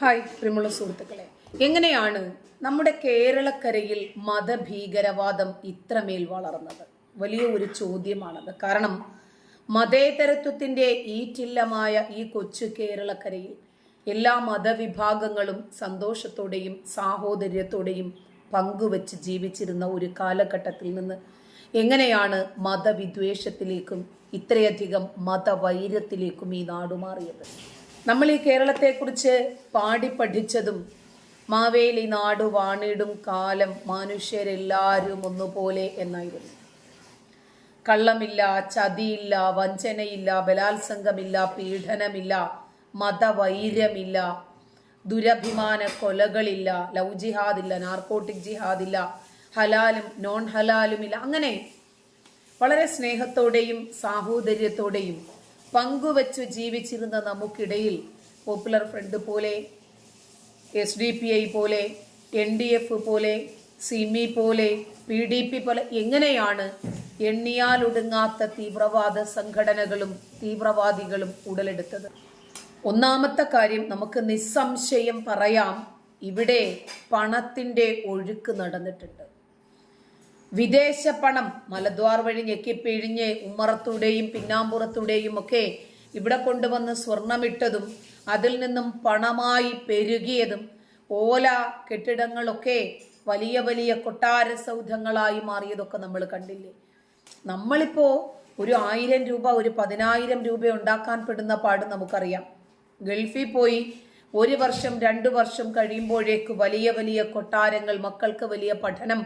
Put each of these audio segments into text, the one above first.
Hi പ്രിയമുള്ള സുഹൃത്തുക്കളെ എങ്ങനെയാണ് നമ്മുടെ കേരളക്കരയിൽ മതഭീകരവാദം ഇത്രമേൽ വളർന്നത്? വലിയ ഒരു ചോദ്യമാണത്. കാരണം മതേതരത്വത്തിന്റെ ഈറ്റില്ലമായ ഈ കൊച്ചു കേരളക്കരയിൽ എല്ലാ മതവിഭാഗങ്ങളും സന്തോഷത്തോടെയും സാഹോദര്യത്തോടെയും പങ്കുവച്ച് ജീവിച്ചിരുന്ന ഒരു കാലഘട്ടത്തിൽ നിന്ന് എങ്ങനെയാണ് മതവിദ്വേഷത്തിലേക്കും ഇത്രയധികം മതവൈര്യത്തിലേക്കും ഈ നാട് മാറിയത്? നമ്മൾ ഈ കേരളത്തെക്കുറിച്ച് പാടി പഠിച്ചതും മാവേലി നാട് വാണിടും കാലം മനുഷ്യരെല്ലാവരും ഒന്നുപോലെ എന്നായിരുന്നു. കള്ളമില്ല ചതിയില്ല വഞ്ചനയില്ല ബലാത്സംഗമില്ല പീഡനമില്ല മതവൈര്യമില്ല ദുരഭിമാന കൊലകളില്ല ലവ് ജിഹാദില്ല നാർക്കോട്ടിക് ജിഹാദില്ല ഹലാലും നോൺ ഹലാലുമില്ല അങ്ങനെ വളരെ സ്നേഹത്തോടെയും സാഹോദര്യത്തോടെയും പങ്കുവച്ചു ജീവിച്ചിരുന്ന നമുക്കിടയിൽ പോപ്പുലർ ഫ്രണ്ട് പോലെ എസ് ഡി പി ഐ പോലെ എൻ ഡി എഫ് പോലെ സിമി പോലെ പി ഡി പി പോലെ എങ്ങനെയാണ് എണ്ണിയാലൊടുങ്ങാത്ത തീവ്രവാദ സംഘടനകളും തീവ്രവാദികളും ഉടലെടുത്തത്? ഒന്നാമത്തെ കാര്യം നമുക്ക് നിസ്സംശയം പറയാം ഇവിടെ പണത്തിന്റെ ഒഴുക്ക് നടന്നിട്ടുണ്ട്. വിദേശ പണം മലദ്വാർ വഴി ഞെക്കിപ്പിഴിഞ്ഞ് ഉമ്മറത്തൂടെയും പിന്നാമ്പുറത്തൂടെയും ഒക്കെ ഇവിടെ കൊണ്ടുവന്ന് സ്വർണമിട്ടതും അതിൽ നിന്നും പണമായി പെരുകിയതും ഓല കെട്ടിടങ്ങളൊക്കെ വലിയ വലിയ കൊട്ടാര സൗധങ്ങളായി മാറിയതൊക്കെ നമ്മൾ കണ്ടില്ലേ? നമ്മളിപ്പോ ഒരു ആയിരം രൂപ ഒരു പതിനായിരം രൂപ ഉണ്ടാക്കാൻ പെടുന്ന പാട് നമുക്കറിയാം. ഗൾഫിൽ പോയി ഒരു വർഷം രണ്ടു വർഷം കഴിയുമ്പോഴേക്ക് വലിയ വലിയ കൊട്ടാരങ്ങൾ മക്കൾക്ക് വലിയ പഠനം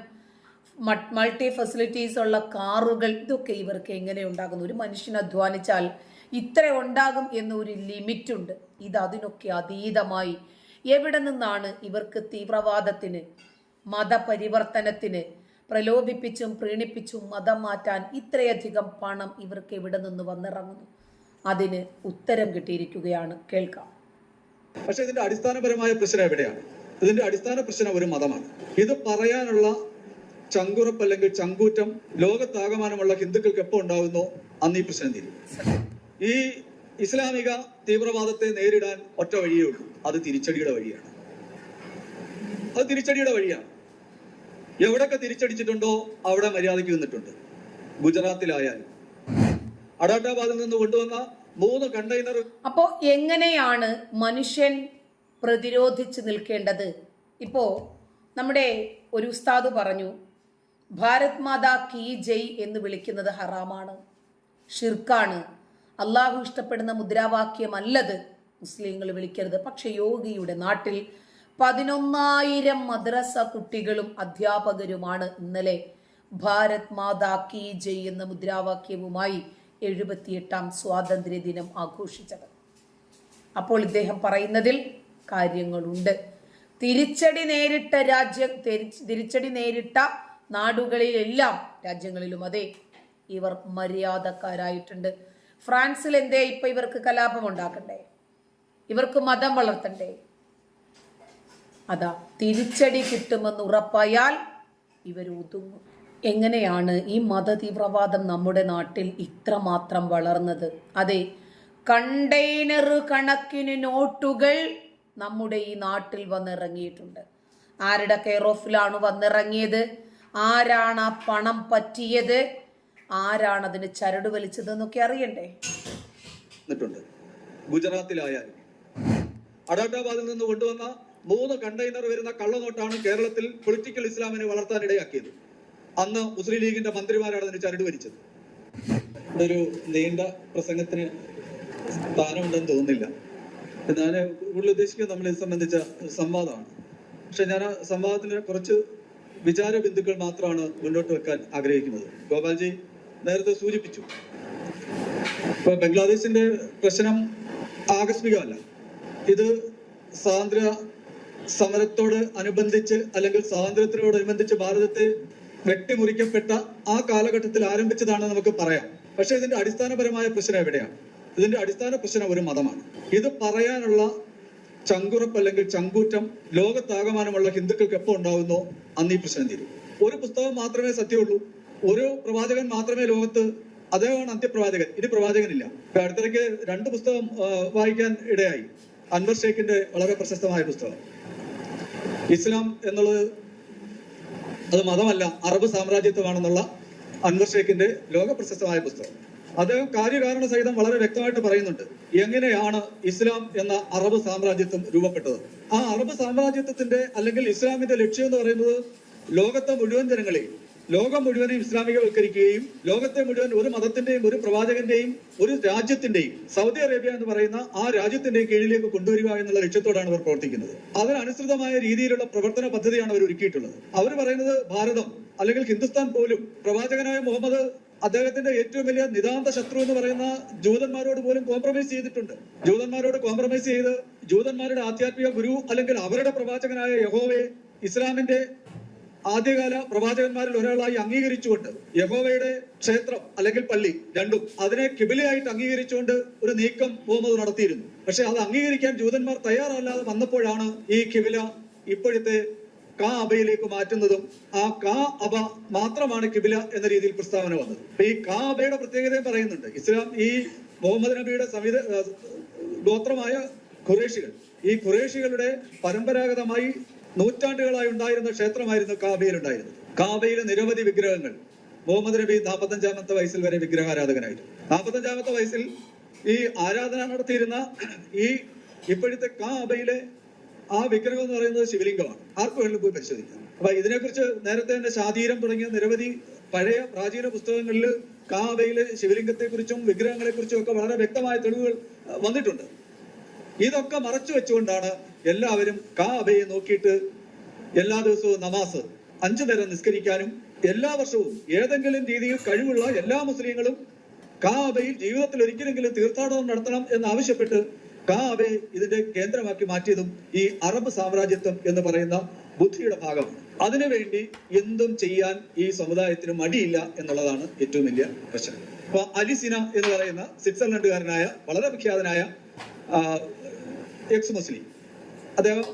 മൾട്ടി ഫെസിലിറ്റീസ് ഉള്ള കാറുകൾ ഇതൊക്കെ ഇവർക്ക് എങ്ങനെ ഉണ്ടാകുന്നു ഒരു മനുഷ്യൻ അധ്വാനിച്ചാൽ ഇത്ര ഉണ്ടാകും എന്നൊരു ലിമിറ്റുണ്ട്. ഇത് അതിനൊക്കെ അതീതമായി. എവിടെ നിന്നാണ് ഇവർക്ക് തീവ്രവാദത്തിന് മതപരിവർത്തനത്തിന് പ്രലോഭിപ്പിച്ചും പ്രീണിപ്പിച്ചും മതം മാറ്റാൻ ഇത്രയധികം പണം ഇവർക്ക് എവിടെ നിന്ന് വന്നിറങ്ങുന്നു? അതിന് ഉത്തരം കിട്ടിയിരിക്കുകയാണ്. കേൾക്കാം. പക്ഷെ ഇതിന്റെ അടിസ്ഥാനപരമായ പ്രശ്നം എവിടെയാണ്? ഇതിന്റെ അടിസ്ഥാന പ്രശ്നം ഒരു മതമാണ്. ഇത് പറയാനുള്ള ചങ്കുറപ്പ് അല്ലെങ്കിൽ ചങ്കൂറ്റം ലോകത്താകമാനമുള്ള ഹിന്ദുക്കൾക്ക് എപ്പോൾ ഉണ്ടാകുന്നോ അന്ന് ഈ പ്രശ്നം തീരും. ഈ ഇസ്ലാമിക തീവ്രവാദത്തെ നേരിടാൻ ഒറ്റ വഴിയേ ഉള്ളൂ. അത് തിരിച്ചടിയുടെ വഴിയാണ്. അത് തിരിച്ചടിയുടെ വഴിയാണ്. എവിടൊക്കെ തിരിച്ചടിച്ചിട്ടുണ്ടോ അവിടെ മര്യാദയ്ക്ക് നിന്നിട്ടുണ്ട്. ഗുജറാത്തിലായാലും. അഡാട്ടാബാദിൽ നിന്ന് കൊണ്ടുവന്ന മൂന്ന് കണ്ടെയ്നർ അപ്പോ എങ്ങനെയാണ് മനുഷ്യൻ പ്രതിരോധിച്ച് നിൽക്കേണ്ടത്? ഇപ്പോ നമ്മുടെ ഒരു ഉസ്താദ് പറഞ്ഞു ഭാരത് മാതാ കീ ജയ് എന്ന് വിളിക്കുന്നത് ഹറാമാണ്. ഷിർക്കാണ് അള്ളാഹു ഇഷ്ടപ്പെടുന്ന മുദ്രാവാക്യമല്ലത് മുസ്ലിങ്ങൾ വിളിക്കരുത്. പക്ഷെ യോഗിയുടെ നാട്ടിൽ പതിനൊന്നായിരം മദ്രസ കുട്ടികളും അധ്യാപകരുമാണ് ഇന്നലെ ഭാരത് മാതാ കീ ജയ് എന്ന മുദ്രാവാക്യവുമായി എഴുപത്തിയെട്ടാം സ്വാതന്ത്ര്യ ദിനം ആഘോഷിച്ചത്. അപ്പോൾ ഇദ്ദേഹം പറയുന്നതിൽ കാര്യങ്ങളുണ്ട്. തിരിച്ചടി നേരിട്ട രാജ്യ തിരിച്ചടി നേരിട്ട നാടുകളിലെല്ലാം രാജ്യങ്ങളിലും അതെ. ഇവർ മര്യാദക്കാരായിട്ടുണ്ട്. ഫ്രാൻസിൽ എന്തേ ഇപ്പൊ ഇവർക്ക് കലാപം ഉണ്ടാക്കണ്ടേ? ഇവർക്ക് മതം വളർത്തണ്ടേ? അതാ തിരിച്ചടി കിട്ടുമെന്ന് ഉറപ്പായാൽ ഇവർ ഒതുങ്ങും. എങ്ങനെയാണ് ഈ മതതീവ്രവാദം നമ്മുടെ നാട്ടിൽ ഇത്രമാത്രം വളർന്നത്? അതെ കണ്ടെയ്നർ കണക്കിന് നോട്ടുകൾ നമ്മുടെ ഈ നാട്ടിൽ വന്നിറങ്ങിയിട്ടുണ്ട്. ആരുടെ കെയർ ഓഫിലാണ് വന്നിറങ്ങിയത്? ആരാണ് ആ പണം പറ്റിയത്? ആരാണ് അതിന് ചരട് വലിച്ചത് എന്നൊക്കെ അറിയണ്ടേ? എന്നിട്ടുണ്ട്. ഗുജറാത്തിലായാലും അഡാട്ടാബാദിൽ നിന്ന് കൊണ്ടുവന്ന മൂന്ന് കണ്ടെയ്നർ വരുന്ന കള്ളനോട്ടാണ് കേരളത്തിൽ പൊളിറ്റിക്കൽ ഇസ്ലാമിനെ വളർത്താൻ ഇടയാക്കിയത്. അന്ന് മുസ്ലിം ലീഗിന്റെ മന്ത്രിമാരാണ് അതിന് ചരട് വലിച്ചത്. ഒരു നീണ്ട പ്രസംഗത്തിന് സ്ഥാനമുണ്ടെന്ന് തോന്നുന്നില്ല. ഞാൻ കൂടുതൽ ഉദ്ദേശിക്കുന്നത് നമ്മൾ ഇത് സംബന്ധിച്ച സംവാദമാണ്. പക്ഷെ ഞാൻ ആ സംവാദത്തിന് കുറച്ച് വിചാര ബിന്ദുക്കൾ മാത്രമാണ് മുന്നോട്ട് വെക്കാൻ ആഗ്രഹിക്കുന്നത്. ഗോപാൽജി നേരത്തെ സൂചിപ്പിച്ചു. ഇപ്പൊ ബംഗ്ലാദേശിന്റെ പ്രശ്നം ആകസ്മികമല്ല. ഇത് സ്വാതന്ത്ര്യ സമരത്തോട് അനുബന്ധിച്ച് അല്ലെങ്കിൽ സ്വാതന്ത്ര്യത്തിനോടനുബന്ധിച്ച് ഭാരതത്തെ വെട്ടിമുറിക്കപ്പെട്ട ആ കാലഘട്ടത്തിൽ ആരംഭിച്ചതാണ് നമുക്ക് പറയാം. പക്ഷെ ഇതിന്റെ അടിസ്ഥാനപരമായ പ്രശ്നം എവിടെയാണ്? ഇതിന്റെ അടിസ്ഥാന പ്രശ്നം ഒരു മതമാണ്. ഇത് പറയാനുള്ള ചങ്കുറപ്പ് അല്ലെങ്കിൽ ചങ്കൂറ്റം ലോകത്താകമാനമുള്ള ഹിന്ദുക്കൾക്ക് എപ്പോൾ ഉണ്ടാവുന്നോ അന്ന് ഈ പ്രശ്നം തീരും. ഒരു പുസ്തകം മാത്രമേ സത്യമുള്ളൂ. ഒരു പ്രവാചകൻ മാത്രമേ ലോകത്ത് അദ്ദേഹമാണ് അന്ത്യപ്രവാചകൻ. ഇനി പ്രവാചകനില്ല. അടുത്തിടയ്ക്ക് രണ്ട് പുസ്തകം വായിക്കാൻ ഇടയായി. അൻവർ ഷേഖിന്റെ വളരെ പ്രശസ്തമായ പുസ്തകം. ഇസ്ലാം എന്നുള്ളത് അത് മതമല്ല അറബ് സാമ്രാജ്യത്വമാണെന്നുള്ള അൻവർ ഷേഖിന്റെ ലോക പ്രശസ്തമായ പുസ്തകം. അദ്ദേഹം കാര്യകാരണ സഹിതം വളരെ വ്യക്തമായിട്ട് പറയുന്നുണ്ട്. എങ്ങനെയാണ് ഇസ്ലാം എന്ന അറബ് സാമ്രാജ്യത്വം രൂപപ്പെട്ടത്? ആ അറബ് സാമ്രാജ്യത്വത്തിന്റെ അല്ലെങ്കിൽ ഇസ്ലാമിന്റെ ലക്ഷ്യം എന്ന് പറയുന്നത് ലോകത്തെ മുഴുവൻ ജനങ്ങളെയും ലോകം മുഴുവനെയും ഇസ്ലാമികവൽക്കരിക്കുകയും ലോകത്തെ മുഴുവൻ ഒരു മതത്തിന്റെയും ഒരു പ്രവാചകന്റെയും ഒരു രാജ്യത്തിന്റെയും സൗദി അറേബ്യ എന്ന് പറയുന്ന ആ രാജ്യത്തിന്റെയും കീഴിലേക്ക് കൊണ്ടുവരിക എന്നുള്ള ലക്ഷ്യത്തോടാണ് അവർ പ്രവർത്തിക്കുന്നത്. അതിനനുസൃതമായ രീതിയിലുള്ള പ്രവർത്തന പദ്ധതിയാണ് അവർ ഒരുക്കിയിട്ടുള്ളത്. അവർ പറയുന്നത് ഭാരതം അല്ലെങ്കിൽ ഹിന്ദുസ്ഥാൻ പോലും പ്രവാചകനായ മുഹമ്മദ് അദ്ദേഹത്തിന്റെ ഏറ്റവും വലിയ നിതാന്ത ശത്രു എന്ന് പറയുന്ന ജൂതന്മാരോട് പോലും കോംപ്രമൈസ് ചെയ്തിട്ടുണ്ട്. ജൂതന്മാരോട് കോംപ്രമൈസ് ചെയ്ത് ജൂതന്മാരുടെ ആധ്യാത്മിക ഗുരു അല്ലെങ്കിൽ അവരുടെ പ്രവാചകനായ യഹോവയെ ഇസ്ലാമിന്റെ ആദ്യകാല പ്രവാചകന്മാരിൽ ഒരാളായി അംഗീകരിച്ചുകൊണ്ട് യഹോവയുടെ ക്ഷേത്രം അല്ലെങ്കിൽ പള്ളി രണ്ടും അതിനെ കിബിലയായിട്ട് അംഗീകരിച്ചുകൊണ്ട് ഒരു നീക്കം മുഹമ്മദ് നടത്തിയിരുന്നു. പക്ഷെ അത് അംഗീകരിക്കാൻ ജൂതന്മാർ തയ്യാറല്ലാതെ വന്നപ്പോഴാണ് ഈ കിബില ഇപ്പോഴത്തെ കാ അബയിലേക്ക് മാറ്റുന്നതും ആ കാ അബ മാത്രമാണ് കിബില എന്ന രീതിയിൽ പ്രസ്താവന വന്നത്. അപ്പൊ ഈ കാ അബയുടെ പ്രത്യേകതയും പറയുന്നുണ്ട്. ഇസ്ലാം ഈ മുഹമ്മദ് നബിയുടെ സംവിധ ഗോത്രമായ ഖുറേഷികൾ. ഈ ഖുറേഷികളുടെ പരമ്പരാഗതമായി നൂറ്റാണ്ടുകളായി ഉണ്ടായിരുന്ന ക്ഷേത്രമായിരുന്നു കാബയിൽ ഉണ്ടായിരുന്നത് കാബയിലെ നിരവധി വിഗ്രഹങ്ങൾ. മുഹമ്മദ് നബി നാൽപ്പത്തഞ്ചാമത്തെ വയസ്സിൽ വരെ വിഗ്രഹാരാധകനായിരുന്നു നാൽപ്പത്തഞ്ചാമത്തെ വയസ്സിൽ ഈ ആരാധന നടത്തിയിരുന്ന ഈ ഇപ്പോഴത്തെ കാബയിലെ ആ വിഗ്രഹം എന്ന് പറയുന്നത് ശിവലിംഗമാണ്. ആർക്ക് വേണമെങ്കിലും പോയി പരിശോധിക്കാം. അപ്പൊ ഇതിനെക്കുറിച്ച് നേരത്തെ തന്നെ ശാതീരം തുടങ്ങിയ നിരവധി പഴയ പ്രാചീന പുസ്തകങ്ങളിൽ കാവയിലെ ശിവലിംഗത്തെ കുറിച്ചും വിഗ്രഹങ്ങളെ കുറിച്ചും ഒക്കെ വളരെ വ്യക്തമായ തെളിവുകൾ വന്നിട്ടുണ്ട്. ഇതൊക്കെ മറച്ചു വെച്ചുകൊണ്ടാണ് എല്ലാവരും കാബയെ നോക്കിയിട്ട് എല്ലാ ദിവസവും നമാസ് അഞ്ചു നേരം നിസ്കരിക്കാനും എല്ലാ വർഷവും ഏതെങ്കിലും രീതിയിൽ കഴിവുള്ള എല്ലാ മുസ്ലിങ്ങളും കാബയിൽ ജീവിതത്തിൽ ഒരിക്കലെങ്കിലും തീർത്ഥാടനം നടത്തണം എന്ന് ആവശ്യപ്പെട്ട് കാബയെ ഇതിന്റെ കേന്ദ്രമാക്കി മാറ്റിയതും ഈ അറബ് സാമ്രാജ്യത്വം എന്ന് പറയുന്ന ബുദ്ധിയുടെ ഭാഗം. അതിനുവേണ്ടി എന്തും ചെയ്യാൻ ഈ സമുദായത്തിന് മടിയില്ല എന്നുള്ളതാണ് ഏറ്റവും വലിയ പ്രശ്നം. അപ്പൊ അലിസിന എന്ന് പറയുന്ന സ്വിറ്റ്സർലൻഡുകാരനായ വളരെ വിഖ്യാതനായ എക്സ് മുസ്ലിം. അദ്ദേഹം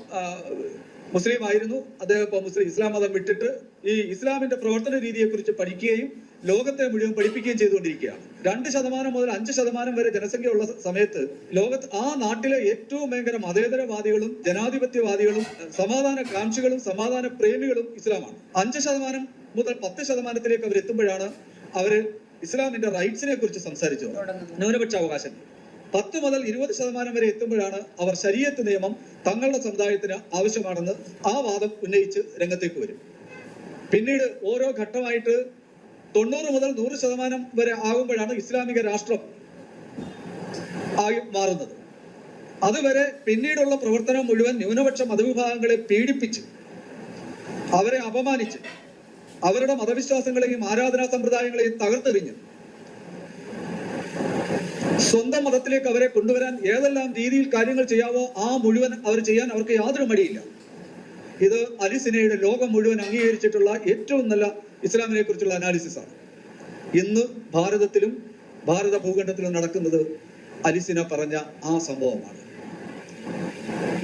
മുസ്ലിം ആയിരുന്നു അദ്ദേഹം ഇപ്പൊ മുസ്ലിം ഇസ്ലാം മതം വിട്ടിട്ട് ഈ ഇസ്ലാമിന്റെ പ്രവർത്തന രീതിയെ കുറിച്ച് പഠിക്കുകയും ലോകത്തെ മുഴുവൻ പഠിപ്പിക്കുകയും ചെയ്തുകൊണ്ടിരിക്കുകയാണ്. രണ്ട് ശതമാനം മുതൽ അഞ്ച് ശതമാനം വരെ ജനസംഖ്യ ഉള്ള സമയത്ത് ലോകത്ത് ആ നാട്ടിലെ ഏറ്റവും ഭയങ്കര മതേതരവാദികളും ജനാധിപത്യവാദികളും സമാധാന കാംക്ഷികളും സമാധാന പ്രേമികളും ഇസ്ലാമാണ്. അഞ്ച് ശതമാനം മുതൽ പത്ത് ശതമാനത്തിലേക്ക് അവർ എത്തുമ്പോഴാണ് അവർ ഇസ്ലാമിന്റെ റൈറ്റ്സിനെ കുറിച്ച് സംസാരിച്ചു. ന്യൂനപക്ഷ അവകാശം പത്ത് മുതൽ ഇരുപത് ശതമാനം വരെ എത്തുമ്പോഴാണ് അവർ ശരീരത്ത് നിയമം തങ്ങളുടെ സമുദായത്തിന് ആവശ്യമാണെന്ന് ആ വാദം ഉന്നയിച്ച് രംഗത്തേക്ക് വരും. പിന്നീട് ഓരോ ഘട്ടമായിട്ട് തൊണ്ണൂറ് മുതൽ നൂറ് ശതമാനം വരെ ആകുമ്പോഴാണ് ഇസ്ലാമിക രാഷ്ട്രം ആയി മാറുന്നത്. അതുവരെ പിന്നീടുള്ള പ്രവർത്തനം മുഴുവൻ ന്യൂനപക്ഷ മതവിഭാഗങ്ങളെ പീഡിപ്പിച്ച് അവരെ അപമാനിച്ച് അവരുടെ മതവിശ്വാസങ്ങളെയും ആരാധനാ സമ്പ്രദായങ്ങളെയും തകർത്തെറിഞ്ഞ് സ്വന്തം മതത്തിലേക്ക് അവരെ കൊണ്ടുവരാൻ ഏതെല്ലാം രീതിയിൽ കാര്യങ്ങൾ ചെയ്യാവോ ആ മുഴുവൻ അവർ ചെയ്യാൻ അവർക്ക് യാതൊരു മടിയില്ല. ഇത് അലിസിനയുടെ ലോകം മുഴുവൻ അംഗീകരിച്ചിട്ടുള്ള ഏറ്റവും നല്ല ഇസ്ലാമിനെ കുറിച്ചുള്ള അനാലിസിസ് ആണ്. ഇന്ന് ഭാരതത്തിലും ഭാരത ഭൂഖണ്ഡത്തിലും നടക്കുന്നത് അലിസിന പറഞ്ഞ ആ സംഭവമാണ്.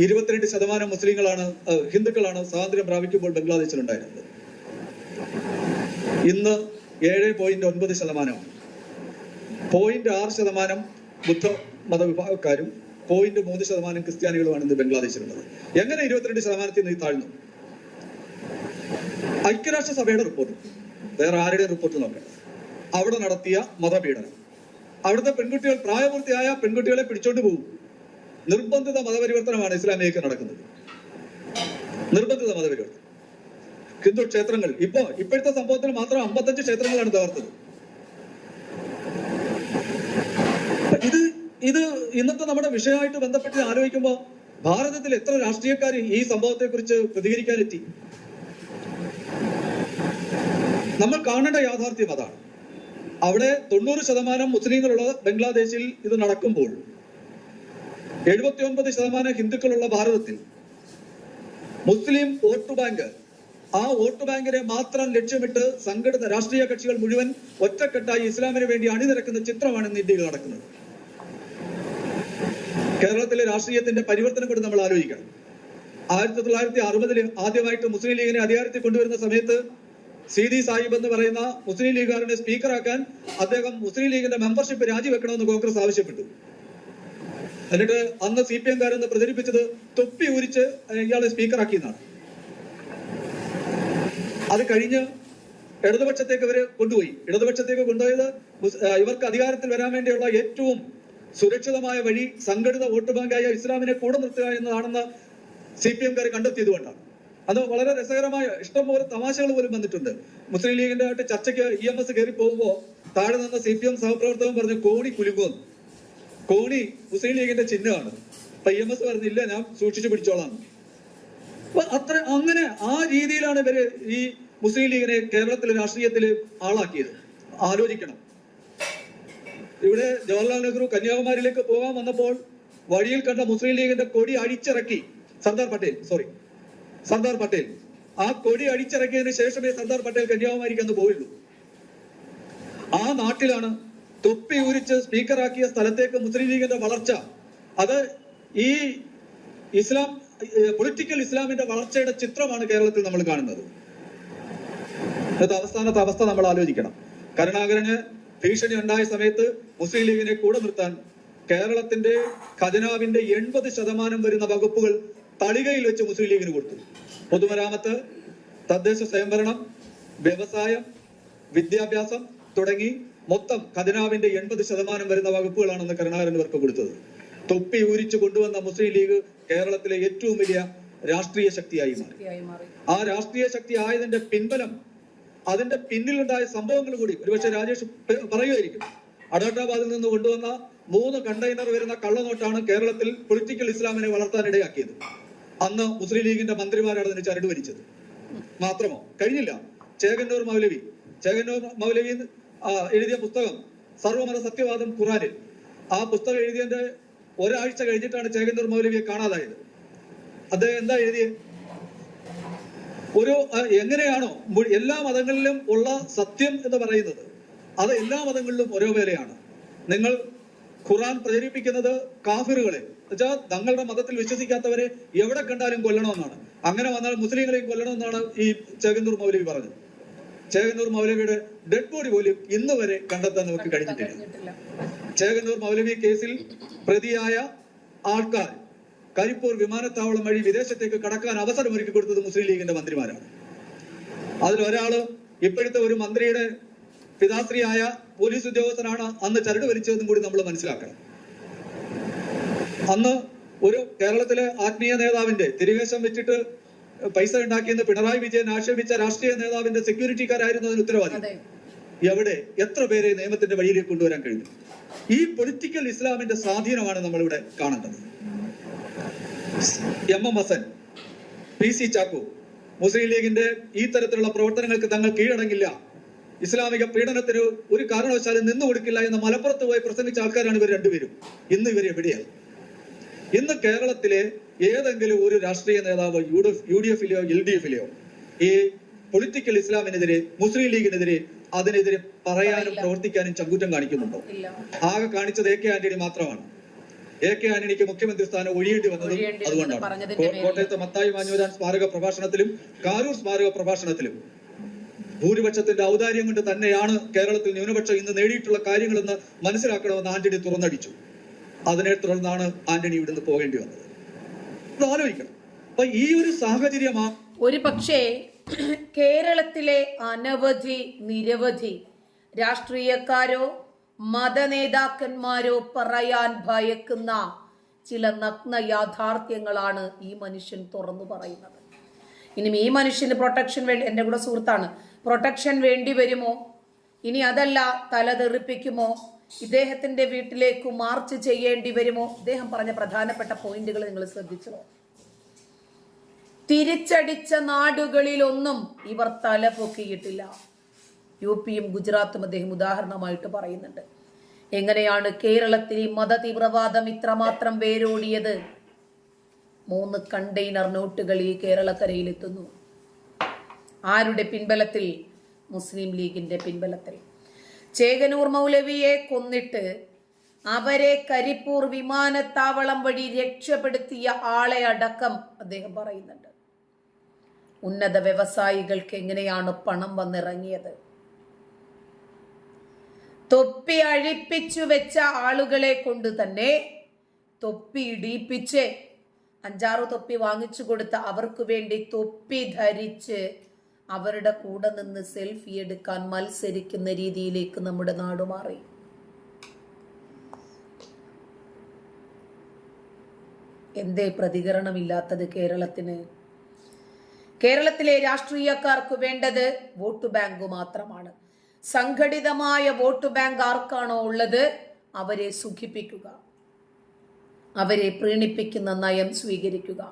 ഇരുപത്തിരണ്ട് ശതമാനം മുസ്ലിങ്ങളാണ് ഹിന്ദുക്കളാണ് സ്വാതന്ത്ര്യം പ്രാപിക്കുമ്പോൾ ബംഗ്ലാദേശിൽ ഉണ്ടായിരുന്നത് ഇന്ന് ഏഴ് പോയിന്റ് ഒൻപത് ശതമാനമാണ്. പോയിന്റ് ആറ് ശതമാനം ബുദ്ധ മതവിഭാഗക്കാരും പോയിന്റ് മൂന്ന് ശതമാനം ക്രിസ്ത്യാനികളുമാണ് ഇന്ന് ബംഗ്ലാദേശിലുള്ളത്. എങ്ങനെ ഇരുപത്തിരണ്ട് ശതമാനത്തിൽ നിന്ന് താഴ്ന്നു? ഐക്യരാഷ്ട്രസഭയുടെ റിപ്പോർട്ട് വേറെ ആരുടെ റിപ്പോർട്ട് നോക്കാം അവിടെ നടത്തിയ മതപീഡനം. അവിടുത്തെ പെൺകുട്ടികൾ പ്രായപൂർത്തിയായ പെൺകുട്ടികളെ പിടിച്ചോണ്ട് പോകും. നിർബന്ധിത മതപരിവർത്തനമാണ് ഇസ്ലാമിലേക്ക് നടക്കുന്നത്. നിർബന്ധിത മതപരിവർത്തനം. ഹിന്ദു ക്ഷേത്രങ്ങൾ. ഇപ്പോ ഇപ്പോഴത്തെ സംഭവത്തിൽ മാത്രം അമ്പത്തഞ്ച് ക്ഷേത്രങ്ങളാണ് തകർത്തത്. ഇത് ഇത് ഇന്നത്തെ നമ്മുടെ വിഷയമായിട്ട് ബന്ധപ്പെട്ട് ആലോചിക്കുമ്പോൾ ഭാരതത്തിൽ എത്ര രാഷ്ട്രീയക്കാർ ഈ സംഭവത്തെ കുറിച്ച് പ്രതികരിക്കാനെത്തി? നമ്മൾ കാണേണ്ട യാഥാർത്ഥ്യം അതാണ്. അവിടെ തൊണ്ണൂറ് ശതമാനം മുസ്ലിങ്ങളുള്ള ബംഗ്ലാദേശിൽ ഇത് നടക്കുമ്പോൾ എഴുപത്തിയൊൻപത് ശതമാനം ഹിന്ദുക്കളുള്ള ഭാരതത്തിൽ മുസ്ലിം വോട്ട് ബാങ്ക് ആ വോട്ട് ബാങ്കിനെ മാത്രം ലക്ഷ്യമിട്ട് സംഘടിത രാഷ്ട്രീയ കക്ഷികൾ മുഴുവൻ ഒറ്റക്കെട്ടായി ഇസ്ലാമിന് വേണ്ടി അണിനിരക്കുന്ന ചിത്രമാണ് ഇന്ന് ഇന്ത്യയിൽ നടക്കുന്നത്. കേരളത്തിലെ രാഷ്ട്രീയത്തിന്റെ പരിവർത്തനം കൂടി നമ്മൾ ആലോചിക്കണം. ആയിരത്തി തൊള്ളായിരത്തി അറുപതിൽ ആദ്യമായിട്ട് മുസ്ലിം ലീഗിനെ അധികാരത്തിൽ കൊണ്ടുവരുന്ന സമയത്ത് സീതി സാഹിബ് എന്ന് പറയുന്ന മുസ്ലിം ലീഗുകാരനെ സ്പീക്കറാക്കാൻ അദ്ദേഹം മുസ്ലിം ലീഗിന്റെ മെമ്പർഷിപ്പ് രാജിവെക്കണമെന്ന് കോൺഗ്രസ് ആവശ്യപ്പെട്ടു. എന്നിട്ട് അന്ന് സി പി എംകാരെന്ന് പ്രചരിപ്പിച്ചത് തൊപ്പി ഊരിച്ച് ഇയാളെ സ്പീക്കറാക്കിയെന്നാണ്. അത് കഴിഞ്ഞ് ഇടതുപക്ഷത്തേക്ക് ഇവർ കൊണ്ടുപോയി. ഇടതുപക്ഷത്തേക്ക് കൊണ്ടുപോയത് ഇവർക്ക് അധികാരത്തിൽ വരാൻ വേണ്ടിയുള്ള ഏറ്റവും സുരക്ഷിതമായ വഴി സംഘടിത വോട്ട് ബാങ്കായ ഇസ്ലാമിനെ കൂടെ നിർത്തുക എന്നതാണെന്ന് സി പി എംകാർ കണ്ടെത്തിയത് കൊണ്ടാണ്. അത് വളരെ രസകരമായ ഇഷ്ടം ഇഷ്ടംപോലെ തമാശകൾ പോലും വന്നിട്ടുണ്ട്. മുസ്ലിം ലീഗിന്റെ ആയിട്ട് ചർച്ചയ്ക്ക് ഇ എം എസ് കയറി പോകുമ്പോൾ താഴെ നിന്ന സി പി എം സഹപ്രവർത്തകൻ പറഞ്ഞു കോണി കുലുങ്ങോ. കോണി മുസ്ലിം ലീഗിന്റെ ചിഹ്നമാണ്. അപ്പൊ ഇ എം എസ് പറഞ്ഞില്ല ഞാൻ സൂക്ഷിച്ചു പിടിച്ചോളാം. അപ്പൊ അത്ര അങ്ങനെ ആ രീതിയിലാണ് ഇവർ ഈ മുസ്ലിം ലീഗിനെ കേരളത്തിലെ രാഷ്ട്രീയത്തിൽ ആളാക്കിയത്. ആലോചിക്കണം. ഇവിടെ ജവഹർലാൽ നെഹ്റു കന്യാകുമാരിയിലേക്ക് പോകാൻ വന്നപ്പോൾ വഴിയിൽ കണ്ട മുസ്ലിം ലീഗിന്റെ കൊടി അടിച്ചിറക്കി. സർദാർ പട്ടേൽ സോറി സർദാർ പട്ടേൽ ആ കൊടി അടിച്ചിറക്കിയതിന് ശേഷമേ സർദാർ പട്ടേൽ കന്യാകുമാരിക്ക് അന്ന് പോയുള്ളൂ ആ നാട്ടിലാണ് തൊപ്പി ഊരിച്ച് സ്പീക്കറാക്കിയ സ്ഥലത്തേക്ക് മുസ്ലിം ലീഗിന്റെ വളർച്ച. അത് ഈ ഇസ്ലാം പൊളിറ്റിക്കൽ ഇസ്ലാമിന്റെ വളർച്ചയുടെ ചിത്രമാണ് കേരളത്തിൽ നമ്മൾ കാണുന്നത്. അത് അവസാനത്തെ അവസ്ഥ നമ്മൾ ആലോചിക്കണം. കരുണാകരന് ഭീഷണി ഉണ്ടായ സമയത്ത് മുസ്ലിം ലീഗിനെ കൂടെ നിർത്താൻ കേരളത്തിന്റെ ഖജനാവിന്റെ എൺപത് ശതമാനം വരുന്ന വകുപ്പുകൾ തളികയിൽ വെച്ച് മുസ്ലിം ലീഗിന് കൊടുത്തു. പൊതുമരാമത്ത് തദ്ദേശ സ്വയംഭരണം വ്യവസായം വിദ്യാഭ്യാസം തുടങ്ങി മൊത്തം ഖജനാവിന്റെ എൺപത് ശതമാനം വരുന്ന വകുപ്പുകളാണ് അന്ന് കരുണാകരൻ ഇവർക്ക് കൊടുത്തത്. തൊപ്പി ഊരിച്ചു കൊണ്ടുവന്ന മുസ്ലിം ലീഗ് കേരളത്തിലെ ഏറ്റവും വലിയ രാഷ്ട്രീയ ശക്തിയായി മാറി. ആ രാഷ്ട്രീയ ശക്തി ആയതിന്റെ പിൻബലം അതിന്റെ പിന്നിലുണ്ടായ സംഭവങ്ങൾ കൂടി ഒരുപക്ഷെ രാജേഷ് പറയുമായിരിക്കും. അഡാട്ടാബാദിൽ നിന്ന് കൊണ്ടുവന്ന മൂന്ന് കണ്ടെയ്നർ വരുന്ന കള്ളനോട്ടാണ് കേരളത്തിൽ പൊളിറ്റിക്കൽ ഇസ്ലാമിനെ വളർത്താനിടയാക്കിയത്. അന്ന് മുസ്ലിം ലീഗിന്റെ മന്ത്രിമാരാണ് അതിന് ചരട് വലിച്ചത്. മാത്രമോ? കഴിഞ്ഞില്ല. ചേകന്നൂർ മൗലവി. ചേകന്നൂർ മൗലവി എഴുതിയ പുസ്തകം സർവമത സത്യവാദം ഖുറാനിൽ. ആ പുസ്തകം എഴുതിയതിന്റെ ഒരാഴ്ച കഴിഞ്ഞിട്ടാണ് ചേകന്നൂർ മൗലവിയെ കാണാതായത്. അദ്ദേഹം എന്താ എഴുതിയത് ഒരു എങ്ങനെയാണോ എല്ലാ മതങ്ങളിലും ഉള്ള സത്യം എന്ന് പറയുന്നത് അത് എല്ലാ മതങ്ങളിലും ഒരേ പോലെയാണ്. നിങ്ങൾ ഖുറാൻ പ്രചരിപ്പിക്കുന്നത് കാഫിറുകളെ എന്നുവെച്ചാൽ തങ്ങളുടെ മതത്തിൽ വിശ്വസിക്കാത്തവരെ എവിടെ കണ്ടാലും കൊല്ലണമെന്നാണ്. അങ്ങനെ വന്നാൽ മുസ്ലിങ്ങളെയും കൊല്ലണമെന്നാണ് ഈ ചേകന്നൂർ മൗലവി പറഞ്ഞത്. ചേകന്നൂർ മൗലവിയുടെ ഡെഡ് ബോഡി പോലും ഇന്ന് വരെ കണ്ടെത്താൻ നമുക്ക് കഴിഞ്ഞിട്ടില്ല. കഴിഞ്ഞിട്ടില്ല. ചേകന്നൂർ മൗലവി കേസിൽ പ്രതിയായ ആൾക്കാർ കരിപ്പൂർ വിമാനത്താവളം വഴി വിദേശത്തേക്ക് കടക്കാൻ അവസരം ഒരുക്കി കൊടുത്തത് മുസ്ലിം ലീഗിന്റെ മന്ത്രിമാരാണ്. അതിൽ ഒരാൾ ഇപ്പോഴത്തെ ഒരു മന്ത്രിയുടെ പിതാശ്രീയായ പോലീസ് ഉദ്യോഗസ്ഥനാണ് അന്ന് ചരട് വലിച്ചതെന്നും കൂടി നമ്മൾ മനസ്സിലാക്കണം. അന്ന് ഒരു കേരളത്തിലെ ആത്മീയ നേതാവിന്റെ തിരുവേശം വെച്ചിട്ട് പൈസ ഉണ്ടാക്കിയെന്ന് പിണറായി വിജയൻ ആക്ഷേപിച്ച രാഷ്ട്രീയ നേതാവിന്റെ സെക്യൂരിറ്റിക്കാരായിരുന്നു അതിന് ഉത്തരവാദി. എവിടെ? എത്ര പേരെ നിയമത്തിന്റെ വഴിയിലേക്ക് കൊണ്ടുവരാൻ കഴിഞ്ഞു? ഈ പൊളിറ്റിക്കൽ ഇസ്ലാമിന്റെ സ്വാധീനമാണ് നമ്മളിവിടെ കാണേണ്ടത്. M M Hasan P C Chacko മുസ്ലിം ലീഗിന്റെ ഈ തരത്തിലുള്ള പ്രവർത്തനങ്ങൾക്ക് തങ്ങൾ കീഴടങ്ങില്ല. ഇസ്ലാമിക പീഡനത്തിന് ഒരു കാരണവശാലും നിന്നു കൊടുക്കില്ല എന്ന് മലപ്പുറത്ത് പോയി പ്രസംഗിച്ച ആൾക്കാരാണ് ഇവർ രണ്ടുപേരും. ഇന്ന് ഇവർ എവിടെയാണ്? ഇന്ന് കേരളത്തിലെ ഏതെങ്കിലും ഒരു രാഷ്ട്രീയ നേതാവ് യു ഡി യു ഡി എഫിലെയോ എൽ ഡി എഫിലെയോ ഈ പൊളിറ്റിക്കൽ ഇസ്ലാമിനെതിരെ മുസ്ലിം ലീഗിനെതിരെ അതിനെതിരെ പറയാനും പ്രവർത്തിക്കാനും ചങ്കൂറ്റം കാണിക്കുന്നുണ്ടോ? ആകെ കാണിച്ചത് എ കെ ആന്റണി മാത്രമാണ്. എ കെ ആന്റണിക്ക് മുഖ്യമന്ത്രി സ്ഥാനം ഒഴിയേണ്ടി വന്നതും അതുകൊണ്ടാണ്. കോട്ടയത്തെ മത്തായി മാഞ്ഞൂരാൻ സ്മാരക പ്രഭാഷണത്തിലും കാരൂർ സ്മാരക പ്രഭാഷണത്തിലും ഭൂരിപക്ഷത്തിന്റെ ഔദാര്യം കൊണ്ട് തന്നെയാണ് കേരളത്തിൽ ന്യൂനപക്ഷം ഇന്ന് നേടിയിട്ടുള്ള കാര്യങ്ങളെന്ന് മനസ്സിലാക്കണമെന്ന് ആന്റണി തുറന്നടിച്ചു. അതിനെ തുടർന്നാണ് ആന്റണി ഇവിടുന്ന് പോകേണ്ടി വന്നത്. ആലോചിക്കണം. അപ്പൊ ഈ ഒരു സാഹചര്യമാ ഒരു പക്ഷേ കേരളത്തിലെ അനവധി നിരവധി രാഷ്ട്രീയക്കാരോ മതനേതാക്കന്മാരോ പറയാൻ ഭയക്കുന്ന ചില നഗ്ന യാഥാർത്ഥ്യങ്ങളാണ് ഈ മനുഷ്യൻ തുറന്നു പറയുന്നത്. ഇനി ഈ മനുഷ്യന് പ്രൊട്ടക്ഷൻ വേണ്ടി എന്റെ കൂടെ സുഹൃത്താണ്. പ്രൊട്ടക്ഷൻ വേണ്ടി വരുമോ? ഇനി അതല്ല തലതെറിപ്പിക്കുമോ? ഇദ്ദേഹത്തിന്റെ വീട്ടിലേക്ക് മാർച്ച് ചെയ്യേണ്ടി വരുമോ? ഇദ്ദേഹം പറഞ്ഞ പ്രധാനപ്പെട്ട പോയിന്റുകൾ നിങ്ങൾ ശ്രദ്ധിച്ചോ? തിരിച്ചടിച്ച നാടുകളിലൊന്നും ഇവർ തല പൊക്കിയിട്ടില്ല. യു പിയും ഗുജറാത്തും അദ്ദേഹം ഉദാഹരണമായിട്ട് പറയുന്നുണ്ട്. എങ്ങനെയാണ് കേരളത്തിൽ ഈ മത തീവ്രവാദം ഇത്രമാത്രം വേരോടിയത്? മൂന്ന് കണ്ടെയ്നർ നോട്ടുകൾ ഈ കേരളക്കരയിലെത്തുന്നു. ആരുടെ പിൻബലത്തിൽ? മുസ്ലിം ലീഗിന്റെ പിൻബലത്തിൽ. ചേകനൂർ മൗലവിയെ കൊന്നിട്ട് അവരെ കരിപ്പൂർ വിമാനത്താവളം വഴി രക്ഷപ്പെടുത്തിയ ആളെ അടക്കം അദ്ദേഹം പറയുന്നുണ്ട്. ഉന്നത വ്യവസായികൾക്ക് എങ്ങനെയാണ് പണം വന്നിറങ്ങിയത്? തൊപ്പി അഴിപ്പിച്ചു വെച്ച ആളുകളെ കൊണ്ട് തന്നെ തൊപ്പി ഇടിയിപ്പിച്ച് അഞ്ചാറ് തൊപ്പി വാങ്ങിച്ചു കൊടുത്ത് അവർക്ക് വേണ്ടി തൊപ്പി ധരിച്ച് അവരുടെ കൂടെ നിന്ന് സെൽഫി എടുക്കാൻ മത്സരിക്കുന്ന രീതിയിലേക്ക് നമ്മുടെ നാട് മാറി. എന്തേ പ്രതികരണമില്ലാത്തത് കേരളത്തിന്? കേരളത്തിലെ രാഷ്ട്രീയക്കാർക്ക് വേണ്ടത് വോട്ട് ബാങ്ക് മാത്രമാണ്. സംഘടിതമായ വോട്ട് ബാങ്ക് ആർക്കാണോ ഉള്ളത്? അവരെ സുഖിപ്പിക്കുക. അവരെ പ്രീണിപ്പിക്കുന്ന നയം സ്വീകരിക്കുക.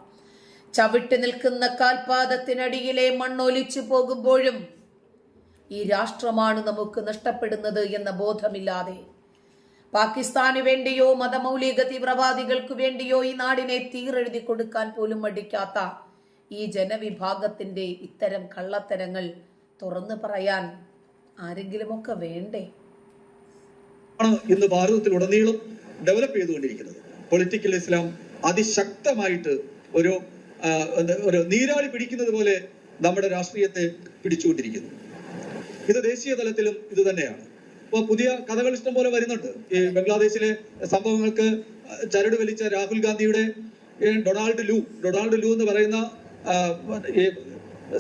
ചവിട്ടി നിൽക്കുന്ന കാൽപാദത്തിനടിയിലെ മണ്ണൊലിച്ചു പോകുമ്പോഴും ഈ രാഷ്ട്രമാണ് നമുക്ക് നഷ്ടപ്പെടുന്നത് എന്ന ബോധമില്ലാതെ. പാകിസ്ഥാന് വേണ്ടിയോ മതമൗലിക തീവ്രവാദികൾക്ക് വേണ്ടിയോ ഈ നാടിനെ തീരെഴുതി കൊടുക്കാൻ പോലും മടിക്കാത്ത ഈ ജനവിഭാഗത്തിന്റെ ഇത്തരം കള്ളത്തരങ്ങൾ തുറന്നു പറയാൻ ആരെങ്കിലുമൊക്കെ വേണ്ടേ? ഇന്ന് ഭാരതത്തിലുടനീളം ഡെവലപ്പ് ചെയ്തുകൊണ്ടിരിക്കുന്നത്. പൊളിറ്റിക്കൽ ഇസ്ലാം അതിശക്തമായിട്ട് ഒരു ഒരു നീരാളി പിടിക്കുന്നത് പോലെ നമ്മുടെ രാഷ്ട്രീയത്തെ പിടിച്ചുകൊണ്ടിരിക്കുന്നു. ഇത് ദേശീയ തലത്തിലും ഇത് തന്നെയാണ്. ഇപ്പോൾ പുതിയ കഥകൾ ഇഷ്ടം പോലെ വരുന്നുണ്ട്. ഈ ബംഗ്ലാദേശിലെ സംഭവങ്ങൾക്ക് ചരട് വലിച്ച രാഹുൽ ഗാന്ധിയുടെ ഡൊണാൾഡ് ലൂ ഡൊണാൾഡ് ലൂ എന്ന് പറയുന്ന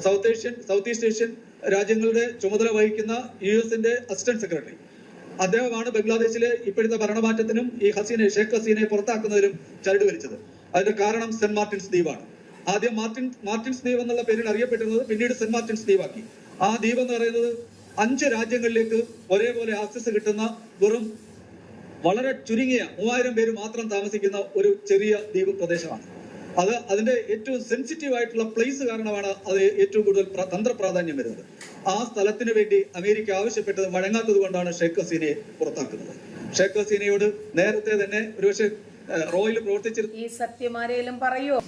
south Asian south east Asian രാജ്യങ്ങളുടെ ചുമതല വഹിക്കുന്ന യു എസിന്റെ അസിസ്റ്റന്റ് സെക്രട്ടറി. അദ്ദേഹമാണ് ബംഗ്ലാദേശിലെ ഇപ്പോഴത്തെ ഭരണമാറ്റത്തിനും ഈ ഹസീനെ ഷേഖ് ഹസീനെ പുറത്താക്കുന്നതിനും ചരട് വലിച്ചത്. അതിന്റെ കാരണം സെന്റ് മാർട്ടിൻസ് ദ്വീപാണ്. ആദ്യം മാർട്ടിൻ മാർട്ടിൻസ് ദ്വീപ് എന്നുള്ള പേരിൽ അറിയപ്പെട്ടിരുന്നത് പിന്നീട് സെന്റ് മാർട്ടിൻസ് ദ്വീപാക്കി ആ ദ്വീപ് എന്ന് പറയുന്നത് അഞ്ച് രാജ്യങ്ങളിലേക്ക് ഒരേപോലെ ആക്സസ് കിട്ടുന്ന വെറും വളരെ ചുരുങ്ങിയ മൂവായിരം പേര് മാത്രം താമസിക്കുന്ന ഒരു ചെറിയ ദ്വീപ് പ്രദേശമാണ്. അത് അതിന്റെ ഏറ്റവും സെൻസിറ്റീവ് ആയിട്ടുള്ള പ്ലേസ് കാരണമാണ് അത് ഏറ്റവും കൂടുതൽ തന്ത്രപ്രാധാന്യം തന്ത്ര പ്രാധാന്യം വരുന്നത്. ആ സ്ഥലത്തിന് വേണ്ടി അമേരിക്ക ആവശ്യപ്പെട്ടത് വഴങ്ങാത്തത് കൊണ്ടാണ് ഷേഖ് ഹസീനയെ പുറത്താക്കുന്നത്. ഷേഖ് ഹസീനയോട് നേരത്തെ തന്നെ ഒരുപക്ഷെ റോയിൽ പ്രവർത്തിച്ചിരുന്നു ഈ സത്യമാരേലും പറയോ?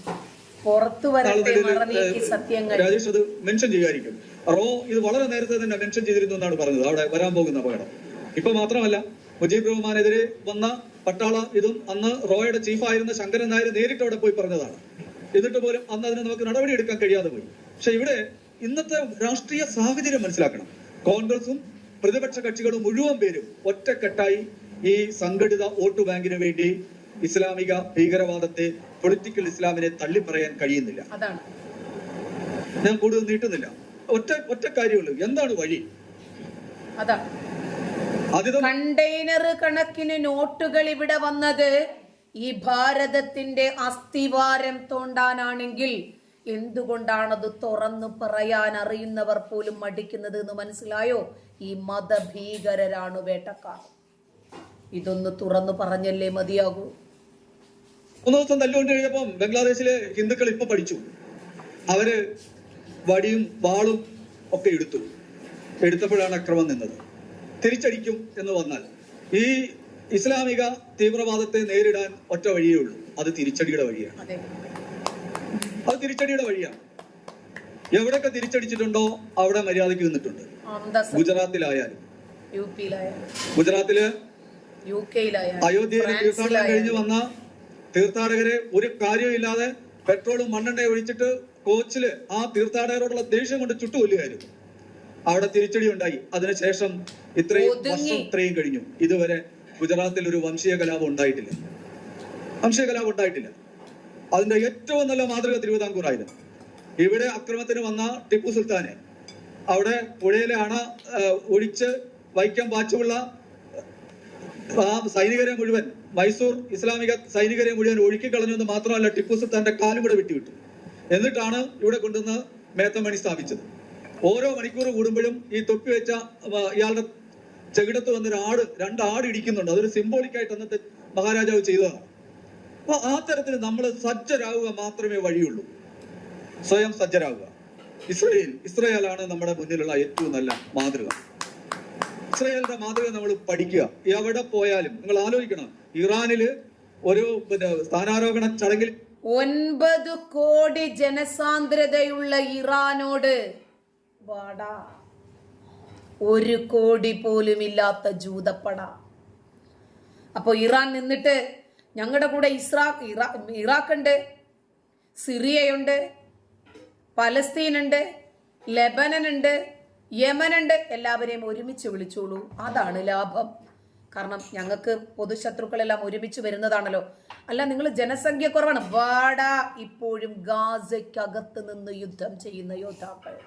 പുറത്തു വരട്ടെ മറനീക്കി സത്യങ്ങൾ രാജേഷ് അത് മെൻഷൻ ചെയ്യുമായിരിക്കും റോ ഇത് വളരെ നേരത്തെ തന്നെ മെൻഷൻ ചെയ്തിരുന്നു എന്നാണ് പറഞ്ഞത്. അവിടെ വരാൻ പോകുന്ന അപകടം. ഇപ്പൊ മാത്രമല്ല മുജീബ് റഹ്മാനെതിരെ വന്ന പട്ടാള ഇതും അന്ന് റോയുടെ ചീഫായിരുന്ന ശങ്കരൻ നായർ നേരിട്ട് അവിടെ പോയി പറഞ്ഞതാണ്. എന്നിട്ട് പോലും അന്ന് അതിന് നമുക്ക് നടപടി എടുക്കാൻ കഴിയാതെ പോയി. പക്ഷെ ഇവിടെ ഇന്നത്തെ രാഷ്ട്രീയ സാഹചര്യം മനസ്സിലാക്കണം. കോൺഗ്രസും പ്രതിപക്ഷ കക്ഷികളും മുഴുവൻ പേരും ഒറ്റക്കെട്ടായി ഈ സംഘടിത വോട്ട് ബാങ്കിന് വേണ്ടി ഇസ്ലാമിക ഭീകരവാദത്തെ പൊളിറ്റിക്കൽ ഇസ്ലാമിനെ തള്ളി പറയാൻ കഴിയുന്നില്ല ഞാൻ കൂടുതൽ നീട്ടുന്നില്ല. ഒറ്റ ഒറ്റ കാര്യമുള്ളൂ. എന്താണ് വഴി? കണ്ടെയ്നർ കണക്കിന് നോട്ടുകൾ ഇവിടെ വന്നത് ഈ ഭാരതത്തിന്റെ അസ്ഥിവാരം തോണ്ടാനാണെങ്കിൽ എന്തുകൊണ്ടാണത് തുറന്നു പറയാൻ അറിയുന്നവർ പോലും മടിക്കുന്നത് എന്ന് മനസ്സിലായോ? ഈ മതഭീകരരാണ് വേട്ടക്കാർ. ഇതൊന്ന് തുറന്നു പറഞ്ഞല്ലേ മതിയാകൂ. മൂന്ന് ദിവസം തല്ലുകൊണ്ട് കഴിഞ്ഞപ്പം ബംഗ്ലാദേശിലെ ഹിന്ദുക്കൾ ഇപ്പൊ പഠിച്ചു. അവർ വടിയും വാളും ഒക്കെ എടുത്തു. എടുത്തപ്പോഴാണ് അക്രമം നിന്നത്. തിരിച്ചടിക്കും എന്ന് വന്നാൽ ഈ ഇസ്ലാമിക തീവ്രവാദത്തെ നേരിടാൻ ഒറ്റ വഴിയേ ഉള്ളൂ. അത് തിരിച്ചടിയുടെ വഴിയാണ്. അതെ. തിരിച്ചടിയുടെ വഴിയാണ്. എവിടെയൊക്കെ തിരിച്ചടിച്ചിട്ടുണ്ടോ അവിടെ മര്യാദയ്ക്ക് നിന്നിട്ടുണ്ട്. ഗുജറാത്തിലായാലും. ഗുജറാത്തിൽ അയോധ്യയിൽ തീർത്ഥാടനം കഴിഞ്ഞു വന്ന തീർത്ഥാടകരെ ഒരു കാര്യമില്ലാതെ പെട്രോളും മണ്ണെണ്ണയും ഒഴിച്ചിട്ട് കോച്ചിൽ ആ തീർത്ഥാടകരോടുള്ള ദേഷ്യം കൊണ്ട് ചുട്ടുകൊല്ലുകയായിരുന്നു. അവിടെ തിരിച്ചടി ഉണ്ടായി. അതിനുശേഷം ഇത്രയും. വർഷം ഇത്രയും കഴിഞ്ഞു. ഇതുവരെ ഗുജറാത്തിൽ ഒരു വംശീയ കലാപം ഉണ്ടായിട്ടില്ല. വംശീയ കലാപം ഉണ്ടായിട്ടില്ല. അതിന്റെ ഏറ്റവും നല്ല മാതൃക തിരുവിതാംകൂർ ആയിരുന്നു. ഇവിടെ അക്രമത്തിന് വന്ന ടിപ്പു സുൽത്താനെ അവിടെ പുഴയിലെ അണ ഒഴിച്ച് വൈക്കം പാച്ചുള്ള ആ സൈനികരെ മുഴുവൻ മൈസൂർ ഇസ്ലാമിക സൈനികരെ മുഴുവൻ ഒഴുക്കിക്കളഞ്ഞു എന്ന് മാത്രമല്ല ടിപ്പു സുൽത്താന്റെ കാലും കൂടെ വെട്ടിവിട്ടു. എന്നിട്ടാണ് ഇവിടെ കൊണ്ടുവന്ന് മേത്തമണി സ്ഥാപിച്ചത്. ഓരോ മണിക്കൂർ കൂടുമ്പോഴും ഈ തൊപ്പി വെച്ച ഇയാളുടെ ചെകിടത്ത് വന്നൊരു ആട് രണ്ട് ആട് ഇടിക്കുന്നുണ്ട്. അതൊരു സിംബോളിക് ആയിട്ട് അന്നത്തെ മഹാരാജാവ് ചെയ്തതാണ്. അപ്പൊ ആ തരത്തിൽ നമ്മൾ സജ്ജരാകുക മാത്രമേ വഴിയുള്ളൂ. സ്വയം സജ്ജരാകുക ഇസ്രയേൽ ഇസ്രയേലാണ് നമ്മുടെ മുന്നിലുള്ള ഏറ്റവും നല്ല മാതൃക. ഇസ്രയേലിന്റെ മാതൃക നമ്മൾ പഠിക്കുക. എവിടെ പോയാലും നിങ്ങൾ ആലോചിക്കണം. ഇറാനിൽ ഒരു പിന്നെ സ്ഥാനാരോഹണ ചടങ്ങിൽ ഒൻപത് കോടി ജനസാന്ദ്രതയുള്ള ഇറാനോട് വാടാ. ഒരു കോടി പോലും ഇല്ലാത്ത ജൂതപ്പട. അപ്പൊ ഇറാൻ നിന്നിട്ട് ഞങ്ങളുടെ കൂടെ ഇസ്രാ ഇറാ ഇറാഖ് ഉണ്ട് സിറിയയുണ്ട് പലസ്തീൻ ഉണ്ട് ലെബനൻ ഉണ്ട് യമൻ ഉണ്ട് എല്ലാവരെയും ഒരുമിച്ച് വിളിച്ചോളൂ. അതാണ് ലാഭം. കാരണം ഞങ്ങൾക്ക് പൊതുശത്രുക്കളെല്ലാം ഒരുമിച്ച് വരുന്നതാണല്ലോ. അല്ല നിങ്ങൾ ജനസംഖ്യ കുറവാണ്. വാടാ ഇപ്പോഴും ഗാസയ്ക്കകത്ത് നിന്ന് യുദ്ധം ചെയ്യുന്ന യോദ്ധാക്കൾ.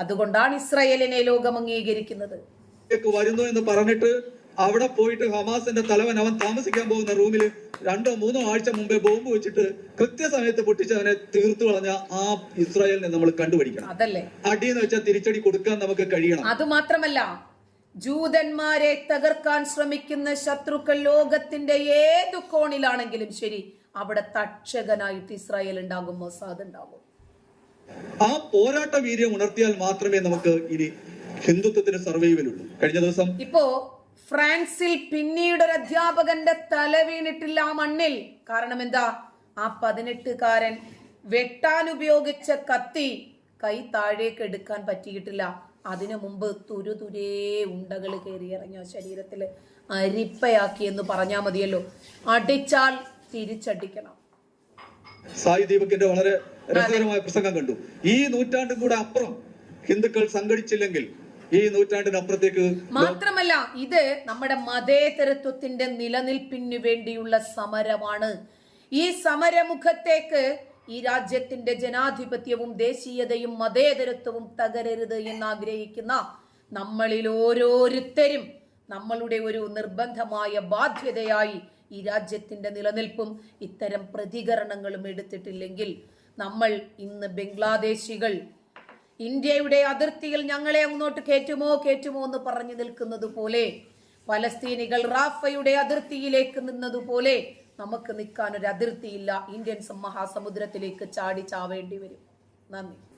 അതുകൊണ്ടാണ് ഇസ്രായേലിനെ ലോകം അംഗീകരിക്കുന്നത്. ക്ക് വരുന്നു എന്ന് പറഞ്ഞിട്ട് അവിടെ പോയിട്ട് ഹമാസിന്റെ തലവൻ അവൻ താമസിക്കാൻ പോകുന്ന റൂമിൽ രണ്ടോ മൂന്നോ ആഴ്ച മുമ്പേ ബോംബ് വെച്ചിട്ട് കൃത്യസമയത്ത് പൊട്ടിച്ചവനെ തീർത്തു കളഞ്ഞ ആ ഇസ്രായേലിനെ നമ്മൾ കണ്ടുപിടിക്കണം. അതല്ലേ? അടിയെന്ന് വെച്ചാൽ തിരിച്ചടി കൊടുക്കാൻ നമുക്ക് കഴിയണം. അതുമാത്രമല്ല ജൂതന്മാരെ തകർക്കാൻ ശ്രമിക്കുന്ന ശത്രുക്കൾ ലോകത്തിന്റെ ഏതു കോണിലാണെങ്കിലും ശരി അവിടെ തക്ഷകനായിട്ട് ഇസ്രായേൽ ഉണ്ടാകും മൊസാദ് ഉണ്ടാകും. ആ പോരാട്ട വീര്യം ഉണർത്തിയാൽ മാത്രമേ നമുക്ക് ഇനി ഹിന്ദുത്വത്തിന് സർവൈവൽ ഉള്ളൂ കഴിഞ്ഞ ദിവസം ഇപ്പോ ഫ്രാൻസിൽ പിന്നീട് ഒരു അധ്യാപകന്റെ തല വീണിട്ടില്ല ആ മണ്ണിൽ. കാരണം എന്താ? ആ പതിനെട്ടുകാരൻ വെട്ടാൻ ഉപയോഗിച്ച കത്തി കൈ താഴേക്ക് എടുക്കാൻ പറ്റിയിട്ടില്ല. അതിനു മുമ്പ് തുരുതുരേ ഉണ്ടകൾ കയറി ഇറങ്ങിയ ശരീരത്തിൽ അരിപ്പയാക്കി എന്ന് പറഞ്ഞാൽ മതിയല്ലോ. അടിച്ചാൽ തിരിച്ചടിക്കണം. സായി ദീപകിന്റെ വളരെ രസകരമായ പ്രസംഗം കണ്ടു. ഈ നൂറ്റാണ്ടും കൂടെ അപ്പുറം ഹിന്ദുക്കൾ സംഘടിച്ചില്ലെങ്കിൽ ഈ നൂറ്റാണ്ടിനപ്പുറത്തേക്ക് മാത്രമല്ല ഇത് നമ്മുടെ മതേതരത്വത്തിന്റെ നിലനിൽപ്പിന് വേണ്ടിയുള്ള സമരമാണ്. ഈ സമരമുഖത്തേക്ക് ഈ രാജ്യത്തിന്റെ ജനാധിപത്യവും ദേശീയതയും മതേതരത്വവും തകരരുത് എന്ന് ആഗ്രഹിക്കുന്ന നമ്മളിൽ ഓരോരുത്തരും നമ്മളുടെ ഒരു നിർബന്ധമായ ബാധ്യതയായി ഈ രാജ്യത്തിന്റെ നിലനിൽപ്പും ഇത്തരം പ്രതികരണങ്ങളും എടുത്തിട്ടില്ലെങ്കിൽ നമ്മൾ ഇന്ന് ബംഗ്ലാദേശികൾ ഇന്ത്യയുടെ അതിർത്തിയിൽ ഞങ്ങളെ അങ്ങോട്ട് കയറ്റുമോ കയറ്റുമോ എന്ന് പറഞ്ഞു നിൽക്കുന്നത് പോലെ പലസ്തീനികൾ റാഫയുടെ അതിർത്തിയിലേക്ക് നിന്നതുപോലെ നമുക്ക് നിൽക്കാൻ ഒരു അതിർത്തിയില്ല. ഇന്ത്യൻ മഹാസമുദ്രത്തിലേക്ക് ചാടി ചാവേണ്ടി വരും. നന്ദി.